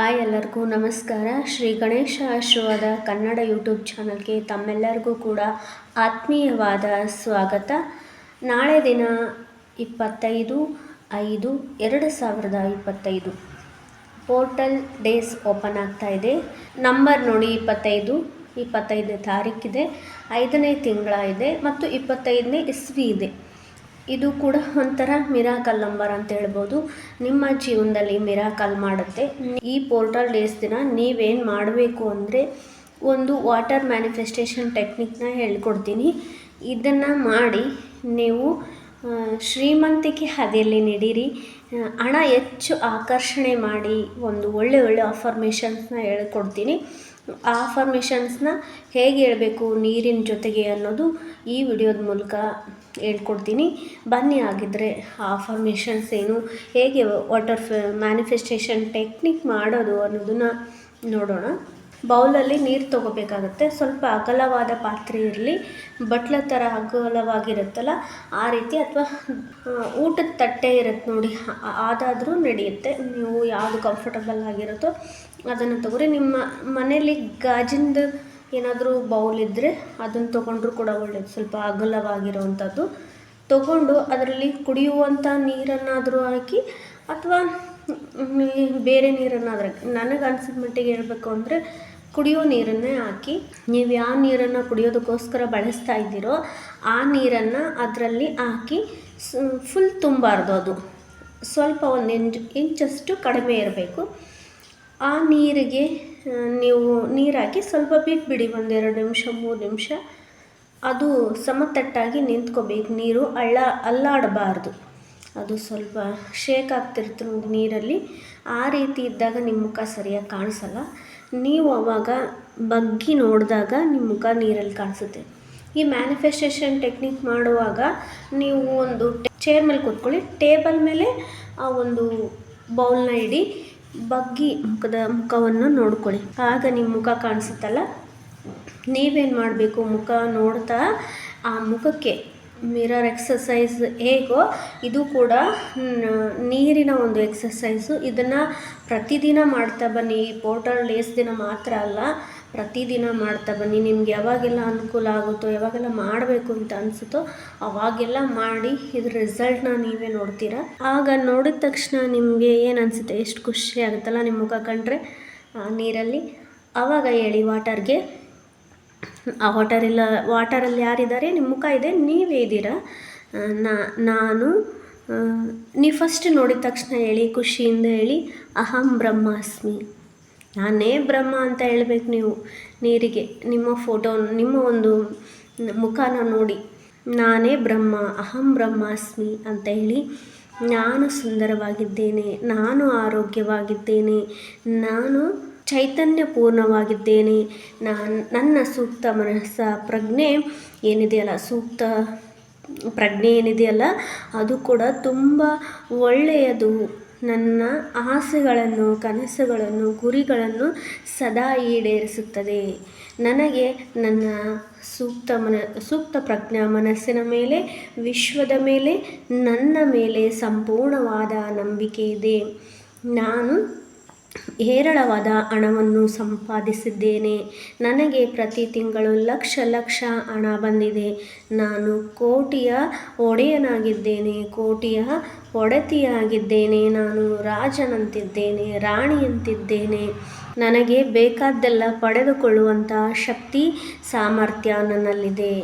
Hi ಎಲ್ಲರಿಗೂ ನಮಸ್ಕಾರ. ಶ್ರೀ ಗಣೇಶ ಆಶೀರ್ವಾದ ಕನ್ನಡ ಯೂಟ್ಯೂಬ್ ಚಾನಲ್ಗೆ ತಮ್ಮೆಲ್ಲರಿಗೂ ಕೂಡ ಆತ್ಮೀಯವಾದ ಸ್ವಾಗತ. ನಾಳೆ ದಿನ ಇಪ್ಪತ್ತೈದು ಐದು ಎರಡು ಸಾವಿರದ ಇಪ್ಪತ್ತೈದು. ಪೋರ್ಟಲ್ ಡೇಸ್ ಓಪನ್ ಆಗ್ತಾ ಇದೆ. ನಂಬರ್ ನೋಡಿ ಇಪ್ಪತ್ತೈದು, ಇಪ್ಪತ್ತೈದನೇ ತಾರೀಕಿದೆ ಐದನೇ ತಿಂಗಳ ಇದೆ ಮತ್ತು ಇಪ್ಪತ್ತೈದನೇ ಇಸ್ವಿ ಇದೆ. ಇದು ಕೂಡ ಒಂಥರ ಮಿರಾಕಲ್ ನಂಬರ್ ಅಂತ ಹೇಳ್ಬೋದು. ನಿಮ್ಮ ಜೀವನದಲ್ಲಿ ಮಿರಾಕಲ್ ಮಾಡುತ್ತೆ. ಈ ಪೋರ್ಟಲ್ ಡೇಸ್ ದಿನ ನೀವೇನು ಮಾಡಬೇಕು ಅಂದರೆ ಒಂದು ವಾಟರ್ ಮ್ಯಾನಿಫೆಸ್ಟೇಷನ್ ಟೆಕ್ನಿಕ್ನ ಹೇಳ್ಕೊಡ್ತೀನಿ. ಇದನ್ನು ಮಾಡಿ ನೀವು ಶ್ರೀಮಂತಿಕೆ ಹಾದಿಯಲ್ಲಿ ನಡೀರಿ. ಹಣ ಹೆಚ್ಚು ಆಕರ್ಷಣೆ ಮಾಡಿ ಒಂದು ಒಳ್ಳೆ ಒಳ್ಳೆ ಅಫರ್ಮೇಷನ್ಸ್ನ ಹೇಳ್ಕೊಡ್ತೀನಿ. ಆ ಅಫರ್ಮೇಷನ್ಸ್ನ ಹೇಗೆ ಹೇಳಬೇಕು ನೀರಿನ ಜೊತೆಗೆ ಅನ್ನೋದು ಈ ವಿಡಿಯೋದ ಮೂಲಕ ಹೇಳ್ಕೊಡ್ತೀನಿ. ಬನ್ನಿ ಆಗಿದ್ದರೆ ಆ ಅಫರ್ಮೇಷನ್ಸ್ ಏನು, ಹೇಗೆ ವಾಟರ್ ಮ್ಯಾನಿಫೆಸ್ಟೇಷನ್ ಟೆಕ್ನಿಕ್ ಮಾಡೋದು ಅನ್ನೋದನ್ನು ನೋಡೋಣ. ಬೌಲಲ್ಲಿ ನೀರು ತೊಗೋಬೇಕಾಗತ್ತೆ. ಸ್ವಲ್ಪ ಅಗಲವಾದ ಪಾತ್ರೆ ಇರಲಿ, ಬಟ್ಲ ಥರ ಅಗಲವಾಗಿರುತ್ತಲ್ಲ, ಆ ರೀತಿ ಅಥವಾ ಊಟದ ತಟ್ಟೆ ಇರುತ್ತೆ ನೋಡಿ. ಅದಾದರೂ ನಡೆಯುತ್ತೆ. ನೀವು ಯಾವುದು ಕಂಫರ್ಟಬಲ್ ಆಗಿರುತ್ತೋ ಅದನ್ನು ತಗೋರಿ. ನಿಮ್ಮ ಮನೇಲಿ ಗಾಜಿಂದು ಏನಾದರೂ ಬೌಲ್ ಇದ್ದರೆ ಅದನ್ನು ತೊಗೊಂಡ್ರೂ ಕೂಡ ಒಳ್ಳೆಯದು ಸ್ವಲ್ಪ ಅಗಲವಾಗಿರುವಂಥದ್ದು. ತಗೊಂಡು ಅದರಲ್ಲಿ ಕುಡಿಯುವಂಥ ನೀರನ್ನಾದರೂ ಹಾಕಿ, ಅಥವಾ ಬೇರೆ ನೀರನ್ನಾದ್ರೆ ನನಗೆ ಅನ್ಸಿದ ಮಟ್ಟಿಗೆ ಹೇಳಬೇಕು ಅಂದರೆ ಕುಡಿಯೋ ನೀರನ್ನೇ ಹಾಕಿ, ನೀವು ಯಾವ ನೀರನ್ನು ಕುಡಿಯೋದಕ್ಕೋಸ್ಕರ ಬಳಸ್ತಾ ಇದ್ದೀರೋ ಆ ನೀರನ್ನು ಅದರಲ್ಲಿ ಹಾಕಿ ಫುಲ್ ತುಂಬಾರ್ದು ಅದು. ಸ್ವಲ್ಪ ಒಂದು ಇಂಚ್, ಇಂಚಷ್ಟು ಕಡಿಮೆ ಇರಬೇಕು. ಆ ನೀರಿಗೆ ನೀವು ನೀರು ಹಾಕಿ ಸ್ವಲ್ಪ ಬಿಟ್ಬಿಡಿ ಒಂದೆರಡು ನಿಮಿಷ, ಮೂರು ನಿಮಿಷ. ಅದು ಸಮತಟ್ಟಾಗಿ ನಿಂತ್ಕೋಬೇಕು. ನೀರು ಅಳ್ಳ, ಅಲ್ಲಾಡಬಾರ್ದು. ಅದು ಸ್ವಲ್ಪ ಶೇಕ್ ಆಗ್ತಿರುತ್ತೆ ನೀರಲ್ಲಿ ಆ ರೀತಿ ಇದ್ದಾಗ ನಿಮ್ಮ ಮುಖ ಸರಿಯಾಗಿ ಕಾಣಿಸಲ್ಲ. ನೀವು ಅವಾಗ ಬಗ್ಗಿ ನೋಡಿದಾಗ ನಿಮ್ಮ ಮುಖ ನೀರಲ್ಲಿ ಕಾಣಿಸುತ್ತೆ. ಈ ಮ್ಯಾನಿಫೆಸ್ಟೇಷನ್ ಟೆಕ್ನಿಕ್ ಮಾಡುವಾಗ ನೀವು ಒಂದು ಚೇರ್ ಮೇಲೆ ಕೂತ್ಕೊಳ್ಳಿ ಟೇಬಲ್ ಮೇಲೆ ಆ ಒಂದು ಬೌಲ್ನ ಇಡಿ, ಬಗ್ಗಿ ಮುಖದ ಮುಖವನ್ನು ನೋಡ್ಕೊಳ್ಳಿ. ಆಗ ನಿಮ್ಮ ಮುಖ ಕಾಣಿಸುತ್ತಲ್ಲ? ನೀವೇನು ಮಾಡಬೇಕು? ಮುಖ ನೋಡ್ತಾ ಆ ಮುಖಕ್ಕೆ ಮಿರರ್ ಎಕ್ಸಸೈಸ್ ಹೇಗೋ ಇದು ಕೂಡ ನೀರಿನ ಒಂದು ಎಕ್ಸಸೈಸು ಇದನ್ನು ಪ್ರತಿದಿನ ಮಾಡ್ತಾ ಬನ್ನಿ. ಈ ಪೋರ್ಟಲ್ ಡೇಸ್ ದಿನ ಮಾತ್ರ ಅಲ್ಲ, ಪ್ರತಿದಿನ ಮಾಡ್ತಾ ಬನ್ನಿ. ನಿಮ್ಗೆ ಯಾವಾಗೆಲ್ಲ ಅನುಕೂಲ ಆಗುತ್ತೋ, ಯಾವಾಗೆಲ್ಲ ಮಾಡಬೇಕು ಅಂತ ಅನಿಸುತ್ತೋ, ಅವಾಗೆಲ್ಲ ಮಾಡಿ ಇದ್ರ ರಿಸಲ್ಟ್ನ ನೀವೇ ನೋಡ್ತೀರಾ. ಆಗ ನೋಡಿದ ತಕ್ಷಣ ನಿಮಗೆ ಏನು ಅನಿಸುತ್ತೆ? ಎಷ್ಟು ಖುಷಿ ಆಗುತ್ತಲ್ಲ ನಿಮ್ಮ ಮುಖ ಕಂಡ್ರೆ ನೀರಲ್ಲಿ. ಆವಾಗ ಹೇಳಿ ವಾಟರ್ಗೆ ಆ ವಾಟರ್ ಇಲ್ಲ ವಾಟರಲ್ಲಿ ಯಾರಿದ್ದಾರೆ? ನಿಮ್ಮ ಮುಖ ಇದೆ, ನೀವೇ ಇದ್ದೀರಾ? ನಾನು ನೀವು ಫಸ್ಟ್ ನೋಡಿದ ತಕ್ಷಣ ಹೇಳಿ, ಖುಷಿಯಿಂದ ಹೇಳಿ, ಅಹಂ ಬ್ರಹ್ಮಾಸ್ಮಿ. ನಾನೇ ಬ್ರಹ್ಮ ಅಂತ ಹೇಳಬೇಕು ನೀವು, ನೀರಿಗೆ. ನಿಮ್ಮ ಫೋಟೋ ನಿಮ್ಮ ಒಂದು ಮುಖನ ನೋಡಿ. ನಾನೇ ಬ್ರಹ್ಮ, ಅಹಂ ಬ್ರಹ್ಮಾಸ್ಮಿ ಅಂತ ಹೇಳಿ, ನಾನು ಸುಂದರವಾಗಿದ್ದೇನೆ, ನಾನು ಆರೋಗ್ಯವಾಗಿದ್ದೇನೆ, ನಾನು ಚೈತನ್ಯಪೂರ್ಣವಾಗಿದ್ದೇನೆ. ನಾನು, ನನ್ನ ಸೂಕ್ತ ಮನಸ್ಸ ಪ್ರಜ್ಞೆ ಏನಿದೆಯಲ್ಲ, ಸೂಕ್ತ ಪ್ರಜ್ಞೆ ಏನಿದೆಯಲ್ಲ, ಅದು ಕೂಡ ತುಂಬ ಒಳ್ಳೆಯದು. ನನ್ನ ಆಸೆಗಳನ್ನು, ಕನಸುಗಳನ್ನು, ಗುರಿಗಳನ್ನು ಸದಾ ಈಡೇರಿಸುತ್ತದೆ. ನನಗೆ ನನ್ನ ಸೂಕ್ತ ಮನ, ಸೂಕ್ತ ಪ್ರಜ್ಞಾ ಮನಸ್ಸಿನ ಮೇಲೆ, ವಿಶ್ವದ ಮೇಲೆ, ನನ್ನ ಮೇಲೆ ಸಂಪೂರ್ಣವಾದ ನಂಬಿಕೆ ಇದೆ. ನಾನು ಹೇರಳವಾದ ಹಣವನ್ನು ಸಂಪಾದಿಸಿದ್ದೇನೆ. ನನಗೆ ಪ್ರತಿ ತಿಂಗಳು ಲಕ್ಷ ಲಕ್ಷ ಹಣ ಬಂದಿದೆ. ನಾನು ಕೋಟಿಯ ಒಡೆಯನಾಗಿದ್ದೇನೆ. ಕೋಟಿಯ ಒಡತಿಯಾಗಿದ್ದೇನೆ. ನಾನು ರಾಜನಂತಿದ್ದೇನೆ, ರಾಣಿಯಂತಿದ್ದೇನೆ. ನನಗೆ ಬೇಕಾದ್ದೆಲ್ಲ ಪಡೆದುಕೊಳ್ಳುವಂತಹ ಶಕ್ತಿ ಸಾಮರ್ಥ್ಯ ನನ್ನಲ್ಲಿದೆ.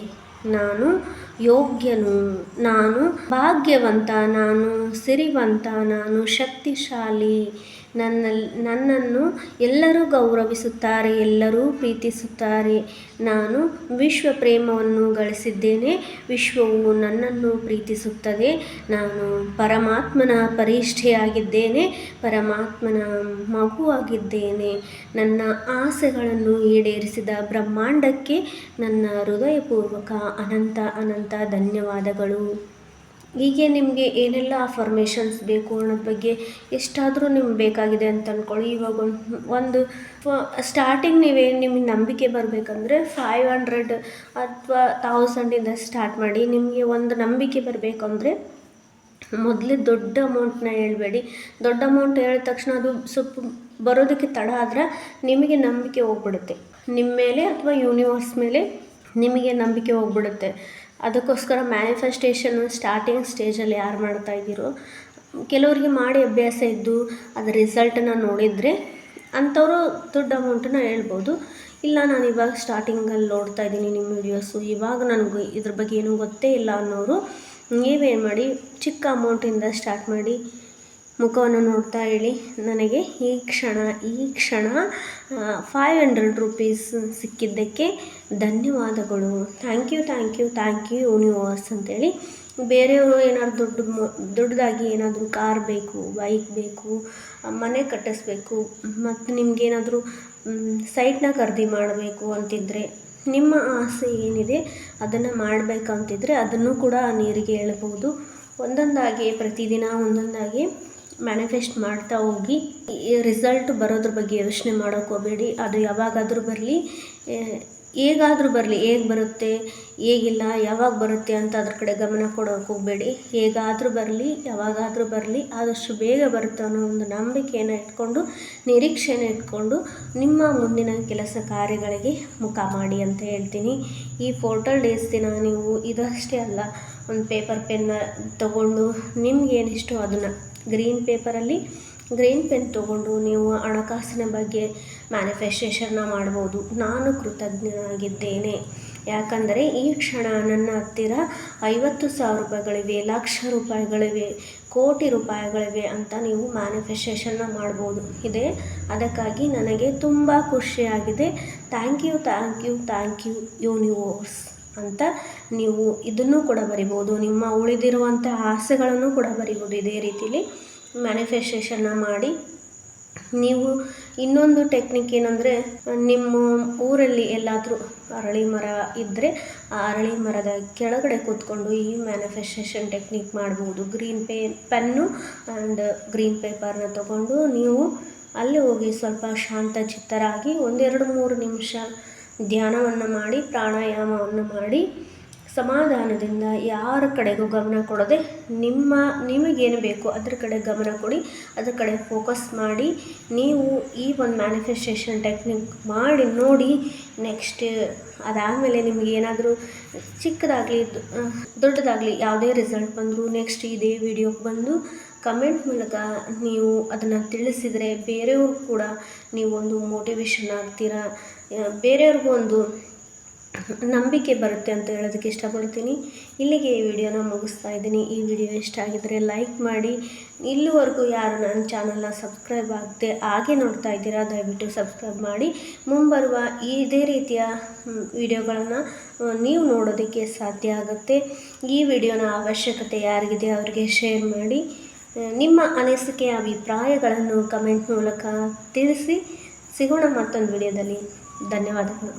ನಾನು ಯೋಗ್ಯನು. ನಾನು ಭಾಗ್ಯವಂತ, ನಾನು ಸಿರಿವಂತ, ನಾನು ಶಕ್ತಿಶಾಲಿ. ನನ್ನ ನನ್ನನ್ನು ಎಲ್ಲರೂ ಗೌರವಿಸುತ್ತಾರೆ, ಎಲ್ಲರೂ ಪ್ರೀತಿಸುತ್ತಾರೆ. ನಾನು ವಿಶ್ವ ಪ್ರೇಮವನ್ನು ಗಳಿಸಿದ್ದೇನೆ, ವಿಶ್ವವು ನನ್ನನ್ನು ಪ್ರೀತಿಸುತ್ತದೆ. ನಾನು ಪರಮಾತ್ಮನ ಪರಿಷ್ಠೆಯಾಗಿದ್ದೇನೆ, ಪರಮಾತ್ಮನ ಮಗುವಾಗಿದ್ದೇನೆ. ನನ್ನ ಆಸೆಗಳನ್ನು ಈಡೇರಿಸಿದ ಬ್ರಹ್ಮಾಂಡಕ್ಕೆ ನನ್ನ ಹೃದಯಪೂರ್ವಕ ಅನಂತ ಅನಂತ ಧನ್ಯವಾದಗಳು. ಹೀಗೆ ನಿಮಗೆ ಏನೆಲ್ಲ ಫಾರ್ಮೇಷನ್ಸ್ ಬೇಕು ಅನ್ನೋದ್ರ ಬಗ್ಗೆ ಎಷ್ಟಾದರೂ ನಿಮ್ಗೆ ಬೇಕಾಗಿದೆ ಅಂತ ಅಂದ್ಕೊಳ್ಳಿ ಇವಾಗ ಒಂದು ಒಂದು ಸ್ಟಾರ್ಟಿಂಗ್ ನೀವೇನು ನಿಮಗೆ ನಂಬಿಕೆ ಬರಬೇಕಂದ್ರೆ ಫೈವ್ ಹಂಡ್ರೆಡ್ ಅಥವಾ ತೌಸಂಡಿಂದ ಸ್ಟಾರ್ಟ್ ಮಾಡಿ. ನಿಮಗೆ ಒಂದು ನಂಬಿಕೆ ಬರಬೇಕಂದ್ರೆ ಮೊದಲೇ ದೊಡ್ಡ ಅಮೌಂಟ್ನ ಹೇಳಬೇಡಿ. ದೊಡ್ಡ ಅಮೌಂಟ್ ಹೇಳಿದ ತಕ್ಷಣ ಅದು ಸ್ವಲ್ಪ ಬರೋದಕ್ಕೆ ತಡ ಆದರೆ ನಿಮಗೆ ನಂಬಿಕೆ ಹೋಗ್ಬಿಡುತ್ತೆ. ನಿಮ್ಮ ಮೇಲೆ ಅಥವಾ ಯೂನಿವರ್ಸ್ ಮೇಲೆ ನಿಮಗೆ ನಂಬಿಕೆ ಹೋಗ್ಬಿಡುತ್ತೆ. ಅದಕ್ಕೋಸ್ಕರ ಮ್ಯಾನಿಫೆಸ್ಟೇಷನ್ ಸ್ಟಾರ್ಟಿಂಗ್ ಸ್ಟೇಜಲ್ಲಿ ಯಾರು ಮಾಡ್ತಾ ಇದ್ದೀರೋ, ಕೆಲವರಿಗೆ ಮಾಡಿ ಅಭ್ಯಾಸ ಇದ್ದು ಅದರ ರಿಸಲ್ಟನ್ನು ನೋಡಿದರೆ ಅಂಥವರು ದೊಡ್ಡ ಅಮೌಂಟನ್ನು ಹೇಳ್ಬೋದು. ಇಲ್ಲ, ನಾನು ಇವಾಗ ಸ್ಟಾರ್ಟಿಂಗಲ್ಲಿ ನೋಡ್ತಾ ಇದ್ದೀನಿ ನಿಮ್ಮ ವೀಡಿಯೋಸು ಇವಾಗ ನನಗೆ ಇದ್ರ ಬಗ್ಗೆ ಏನೂ ಗೊತ್ತೇ ಇಲ್ಲ ಅನ್ನೋರು ನೀವೇನು ಮಾಡಿ ಚಿಕ್ಕ ಅಮೌಂಟಿಂದ ಸ್ಟಾರ್ಟ್ ಮಾಡಿ ಮುಖವನ್ನು ನೋಡ್ತಾ ಹೇಳಿ ನನಗೆ ಈ ಕ್ಷಣ ಈ ಕ್ಷಣ ಫೈವ್ ಹಂಡ್ರೆಡ್ ರುಪೀಸ್ ಸಿಕ್ಕಿದ್ದಕ್ಕೆ ಧನ್ಯವಾದಗಳು. Thank you thank you thank you universe ಅಂತೇಳಿ. ಬೇರೆಯವರು ಏನಾದ್ರು ದೊಡ್ಡ ದೊಡ್ಡದಾಗಿ ಏನಾದರೂ ಕಾರ್ ಬೇಕು ಬೈಕ್ ಬೇಕು ಮನೆ ಕಟ್ಟಿಸ್ಬೇಕು, ಮತ್ತು ನಿಮಗೇನಾದರೂ ಸೈಟ್ನ ಖರೀದಿ ಮಾಡಬೇಕು ಅಂತಿದ್ದರೆ ನಿಮ್ಮ ಆಸೆ ಏನಿದೆ ಅದನ್ನು ಮಾಡಬೇಕಂತಿದ್ರೆ ಅದನ್ನು ಕೂಡ ನೀರಿಗೆ ಹೇಳ್ಬೋದು ಒಂದೊಂದಾಗಿ ಪ್ರತಿದಿನ ಒಂದೊಂದಾಗಿ ಮ್ಯಾನಿಫೆಸ್ಟ್ ಮಾಡ್ತಾ ಹೋಗಿ ರಿಸಲ್ಟ್ ಬರೋದ್ರ ಬಗ್ಗೆ ಯೋಚನೆ ಮಾಡೋಕ್ಕೆ ಹೋಗಬೇಡಿ. ಅದು ಯಾವಾಗಾದರೂ ಬರಲಿ. ಹೇಗಾದರೂ ಬರಲಿ. ಹೇಗೆ ಬರುತ್ತೆ, ಹೇಗಿಲ್ಲ, ಯಾವಾಗ ಬರುತ್ತೆ ಅಂತ ಅದ್ರ ಕಡೆ ಗಮನ ಕೊಡೋಕೆ ಹೋಗಬೇಡಿ. ಹೇಗಾದರೂ ಬರಲಿ, ಯಾವಾಗಾದರೂ ಬರಲಿ, ಆದಷ್ಟು ಬೇಗ ಬರುತ್ತೆ ಅನ್ನೋ ಒಂದು ನಂಬಿಕೆಯನ್ನು ಇಟ್ಕೊಂಡು ನಿರೀಕ್ಷೆನ ಇಟ್ಕೊಂಡು ನಿಮ್ಮ ಮುಂದಿನ ಕೆಲಸ ಕಾರ್ಯಗಳಿಗೆ ಮುಖ ಮಾಡಿ ಅಂತ ಹೇಳ್ತೀನಿ. ಈ ಪೋರ್ಟಲ್ ಡೇಸ್ ದಿನ ನೀವು ಇದಷ್ಟೇ ಅಲ್ಲ, ಒಂದು ಪೇಪರ್ ಪೆನ್ನ ತಗೊಂಡು ನಿಮ್ಗೇನಿಷ್ಟೋ ಅದನ್ನು ಗ್ರೀನ್ ಪೇಪರಲ್ಲಿ ಗ್ರೀನ್ ಪೆನ್ ತೊಗೊಂಡು ನೀವು ಹಣಕಾಸಿನ ಬಗ್ಗೆ ಮ್ಯಾನಿಫೆಸ್ಟೇಷನ್ನ ಮಾಡ್ಬೋದು. ನಾನು ಕೃತಜ್ಞನಾಗಿದ್ದೇನೆ. ಯಾಕಂದರೆ ಈ ಕ್ಷಣ ನನ್ನ ಹತ್ತಿರ ಐವತ್ತು ಸಾವಿರ ರೂಪಾಯಿಗಳಿವೆ, ಲಕ್ಷ ರೂಪಾಯಿಗಳಿವೆ, ಕೋಟಿ ರೂಪಾಯಿಗಳಿವೆ ಅಂತ ನೀವು ಮ್ಯಾನಿಫೆಸ್ಟೇಷನ್ನ ಮಾಡ್ಬೋದು. ಇದೆ. ಅದಕ್ಕಾಗಿ ನನಗೆ ತುಂಬ ಖುಷಿಯಾಗಿದೆ. Thank you thank you thank you universe ಅಂತ ನೀವು ಇದನ್ನು ಕೂಡ ಬರಿಬೋದು. ನಿಮ್ಮ ಉಳಿದಿರುವಂಥ ಆಸೆಗಳನ್ನು ಕೂಡ ಬರಿಬೋದು ಇದೇ ರೀತಿಲಿ ಮ್ಯಾನಿಫೆಸ್ಟೇಷನ್ನ ಮಾಡಿ. ನೀವು ಇನ್ನೊಂದು ಟೆಕ್ನಿಕ್ ಏನಂದರೆ, ನಿಮ್ಮ ಊರಲ್ಲಿ ಎಲ್ಲಾದರೂ ಅರಳಿ ಮರ ಇದ್ದರೆ ಆ ಅರಳಿ ಮರದ ಕೆಳಗಡೆ ಕೂತ್ಕೊಂಡು ಈ ಮ್ಯಾನಿಫೆಸ್ಟೇಷನ್ ಟೆಕ್ನಿಕ್ ಮಾಡ್ಬೋದು. ಗ್ರೀನ್ ಪೇ ಪೆನ್ನು ಆ್ಯಂಡ್ ಗ್ರೀನ್ ಪೇಪರ್ನ ತಗೊಂಡು ನೀವು ಅಲ್ಲಿ ಹೋಗಿ ಸ್ವಲ್ಪ ಶಾಂತ ಚಿತ್ತರಾಗಿ ಒಂದೆರಡು ಮೂರು ನಿಮಿಷ ಧ್ಯಾನವನ್ನು ಮಾಡಿ, ಪ್ರಾಣಾಯಾಮವನ್ನು ಮಾಡಿ, ಸಮಾಧಾನದಿಂದ ಯಾರ ಕಡೆಗೂ ಗಮನ ಕೊಡದೆ ನಿಮ್ಮ, ನಿಮಗೇನು ಬೇಕು ಅದ್ರ ಕಡೆ ಗಮನ ಕೊಡಿ, ಅದ್ರ ಕಡೆ ಫೋಕಸ್ ಮಾಡಿ, ನೀವು ಈ ಒಂದು ಮ್ಯಾನಿಫೆಸ್ಟೇಷನ್ ಟೆಕ್ನಿಕ್ ಮಾಡಿ, ನೋಡಿ ನೆಕ್ಸ್ಟ್ ಅದಾದಮೇಲೆ ನಿಮಗೆ ಏನಾದರೂ ಚಿಕ್ಕದಾಗಲಿ, ದೊಡ್ಡದಾಗಲಿ ಯಾವುದೇ ರಿಸಲ್ಟ್ ಬಂದರೂ ನೆಕ್ಸ್ಟ್ ಇದೇ ವಿಡಿಯೋಗೆ ಬಂದು ಕಮೆಂಟ್ ಮೂಲಕ ನೀವು ಅದನ್ನು ತಿಳಿಸಿದರೆ ಬೇರೆಯವ್ರು ಕೂಡ ನೀವೊಂದು ಮೋಟಿವೇಶನ್ ಆಗ್ತೀರಾ? ಬೇರೆಯವ್ರಿಗೂ ಒಂದು ನಂಬಿಕೆ ಬರುತ್ತೆ ಅಂತ ಹೇಳೋದಕ್ಕೆ ಇಷ್ಟಪಡ್ತೀನಿ. ಇಲ್ಲಿಗೆ ಈ ವಿಡಿಯೋನ ಮುಗಿಸ್ತಾ ಇದ್ದೀನಿ. ಈ ವಿಡಿಯೋ ಇಷ್ಟ ಆಗಿದ್ದರೆ ಲೈಕ್ ಮಾಡಿ. ಇಲ್ಲಿವರೆಗೂ ಯಾರು ನನ್ನ ಚಾನಲ್ನ ಸಬ್ಸ್ಕ್ರೈಬ್ ಆಗದೆ ಹಾಗೆ ನೋಡ್ತಾ ಇದ್ದೀರಾ, ದಯವಿಟ್ಟು ಸಬ್ಸ್ಕ್ರೈಬ್ ಮಾಡಿ. ಮುಂಬರುವ ಇದೇ ರೀತಿಯ ವಿಡಿಯೋಗಳನ್ನು ನೀವು ನೋಡೋದಕ್ಕೆ ಸಾಧ್ಯ ಆಗುತ್ತೆ. ಈ ವಿಡಿಯೋನ ಅವಶ್ಯಕತೆ ಯಾರಿಗಿದೆ ಅವರಿಗೆ ಶೇರ್ ಮಾಡಿ. ನಿಮ್ಮ ಅನಿಸಿಕೆ, ಅಭಿಪ್ರಾಯಗಳನ್ನು ಕಮೆಂಟ್ ಮೂಲಕ ತಿಳಿಸಿ. ಸಿಗೋಣ ಮತ್ತೊಂದು ವಿಡಿಯೋದಲ್ಲಿ. ಧನ್ಯವಾದಗಳು